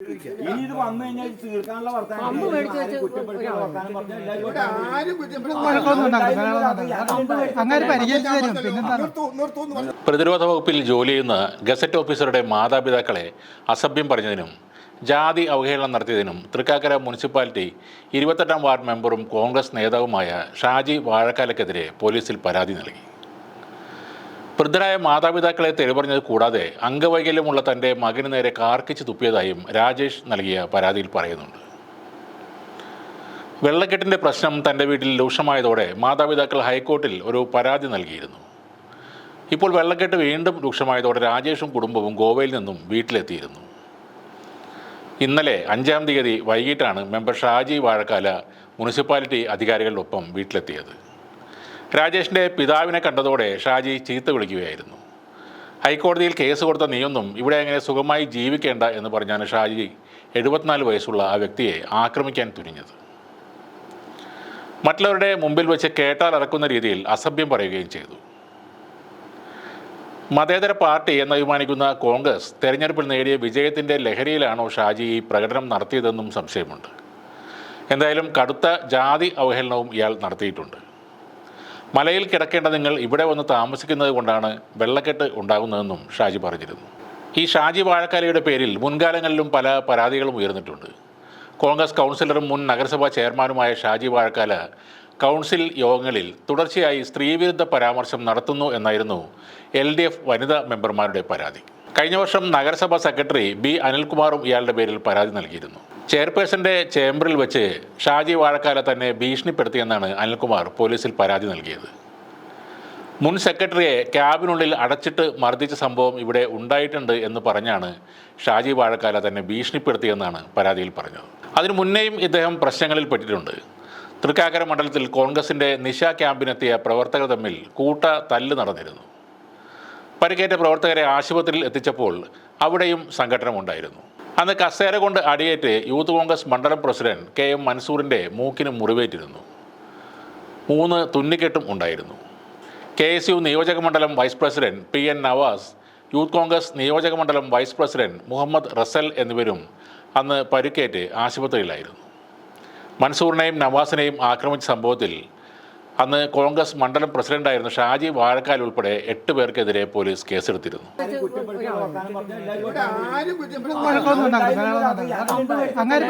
ഇനി ഇത് വന്നു കഴിഞ്ഞാൽ തീർക്കാനുള്ള വർത്തമാനം പ്രതിരോധ വകുപ്പിൽ ജോലി ചെയ്യുന്ന ഗസറ്റ് ഓഫീസറുടെ മാതാപിതാക്കളെ അസഭ്യം പറഞ്ഞതിനും ജാതി അവഹേളനം നടത്തിയതിനും തൃക്കാക്കര മുനിസിപ്പാലിറ്റി ഇരുപത്തെട്ടാം വാർഡ് മെമ്പറും കോൺഗ്രസ് നേതാവുമായ ഷാജി വാഴക്കാലക്കെതിരെ പോലീസിൽ പരാതി നൽകി. വൃദ്ധരായ മാതാപിതാക്കളെ തെളിപറഞ്ഞത് കൂടാതെ അംഗവൈകല്യമുള്ള തന്റെ മകന് നേരെ കാർക്കിച്ച് തുപ്പിയതായും രാജേഷ് നൽകിയ പരാതിയിൽ പറയുന്നുണ്ട്. വെള്ളക്കെട്ടിന്റെ പ്രശ്നം തന്റെ വീട്ടിൽ രൂക്ഷമായതോടെ മാതാപിതാക്കൾ ഹൈക്കോർട്ടിൽ ഒരു പരാതി നൽകിയിരുന്നു. ഇപ്പോൾ വെള്ളക്കെട്ട് വീണ്ടും രൂക്ഷമായതോടെ രാജേഷും കുടുംബവും ഗോവയിൽ നിന്നും വീട്ടിലെത്തിയിരുന്നു. ഇന്നലെ അഞ്ചാം തീയതി വൈകിട്ടാണ് മെമ്പർ ഷാജി വാഴക്കാല മുനിസിപ്പാലിറ്റി അധികാരികളുടെ ഒപ്പം വീട്ടിലെത്തിയത്. രാജേഷിന്റെ പിതാവിനെ കണ്ടതോടെ ഷാജി ചീത്ത വിളിക്കുകയായിരുന്നു. ഹൈക്കോടതിയിൽ കേസ് കൊടുത്ത നീയൊന്നും ഇവിടെ എങ്ങനെ സുഖമായി ജീവിക്കേണ്ട എന്ന് പറഞ്ഞാണ് ഷാജി എഴുപത്തിനാല് വയസ്സുള്ള ആ വ്യക്തിയെ ആക്രമിക്കാൻ തുനിഞ്ഞത്. മറ്റുള്ളവരുടെ മുമ്പിൽ വെച്ച് കേട്ടാൽ അറക്കുന്ന രീതിയിൽ അസഭ്യം പറയുകയും ചെയ്തു. മതേതര പാർട്ടി എന്ന് അഭിമാനിക്കുന്ന കോൺഗ്രസ് തെരഞ്ഞെടുപ്പിൽ നേടിയ വിജയത്തിന്റെ ലഹരിയിലാണോ ഷാജി ഈ പ്രകടനം നടത്തിയതെന്നും സംശയമുണ്ട്. എന്തായാലും കടുത്ത ജാതി അവഹേളനവും ഇയാൾ നടത്തിയിട്ടുണ്ട്. മലയിൽ കിടക്കേണ്ട നിങ്ങൾ ഇവിടെ വന്ന് താമസിക്കുന്നത് കൊണ്ടാണ് വെള്ളക്കെട്ട് ഉണ്ടാകുന്നതെന്നും ഷാജി പറഞ്ഞിരുന്നു. ഈ ഷാജി വാഴക്കാലയുടെ പേരിൽ മുൻകാലങ്ങളിലും പല പരാതികളും ഉയർന്നിട്ടുണ്ട്. കോൺഗ്രസ് കൗൺസിലറും മുൻ നഗരസഭാ ചെയർമാനുമായ ഷാജി വാഴക്കാല കൗൺസിൽ യോഗങ്ങളിൽ തുടർച്ചയായി സ്ത്രീവിരുദ്ധ പരാമർശം നടത്തുന്നു എന്നായിരുന്നു എൽ ഡി എഫ് വനിതാ മെമ്പർമാരുടെ പരാതി. കഴിഞ്ഞ വർഷം നഗരസഭാ സെക്രട്ടറി ബി അനിൽകുമാറും ഇയാളുടെ പേരിൽ പരാതി നൽകിയിരുന്നു. ചെയർപേഴ്സന്റെ ചേംബറിൽ വെച്ച് ഷാജി വാഴക്കാല തന്നെ ഭീഷണിപ്പെടുത്തിയെന്നാണ് അനിൽകുമാർ പോലീസിൽ പരാതി നൽകിയത്. മുൻ സെക്രട്ടറിയെ ക്യാബിനുള്ളിൽ അടച്ചിട്ട് മർദ്ദിച്ച സംഭവം ഇവിടെ ഉണ്ടായിട്ടുണ്ട് എന്ന് പറഞ്ഞാണ് ഷാജി വാഴക്കാല തന്നെ ഭീഷണിപ്പെടുത്തിയെന്നാണ് പരാതിയിൽ പറഞ്ഞത്. അതിനു മുന്നേയും ഇദ്ദേഹം പ്രശ്നങ്ങളിൽ പെട്ടിട്ടുണ്ട്. തൃക്കാക്കര മണ്ഡലത്തിൽ കോൺഗ്രസിന്റെ നിശ ക്യാമ്പിനെത്തിയ പ്രവർത്തകർ തമ്മിൽ കൂട്ട തല്ല് നടന്നിരുന്നു. പരിക്കേറ്റ പ്രവർത്തകരെ ആശുപത്രിയിൽ എത്തിച്ചപ്പോൾ അവിടെയും സംഘടനമുണ്ടായിരുന്നു അന്ന് കസേര കൊണ്ട് അടിയേറ്റ് യൂത്ത് കോൺഗ്രസ് മണ്ഡലം പ്രസിഡന്റ് കെ എം മൻസൂറിന്റെ മൂക്കിന് മുറിവേറ്റിരുന്നു. മൂന്ന് തുന്നിക്കെട്ടും ഉണ്ടായിരുന്നു. കെ എസ് യു നിയോജക മണ്ഡലം vice president P N Navas youth Congress നിയോജക മണ്ഡലം വൈസ് പ്രസിഡന്റ് മുഹമ്മദ് റസൽ എന്നിവരും അന്ന് പരുക്കേറ്റ് ആശുപത്രിയിലായിരുന്നു. മൻസൂറിനെയും നവാസിനെയും ആക്രമിച്ച സംഭവത്തിൽ അന്ന് കോൺഗ്രസ് മണ്ഡലം പ്രസിഡന്റായിരുന്ന ഷാജി വാഴക്കാൽ ഉൾപ്പെടെ എട്ട് പേർക്കെതിരെ പോലീസ് കേസെടുത്തിരുന്നു. അങ്ങനെ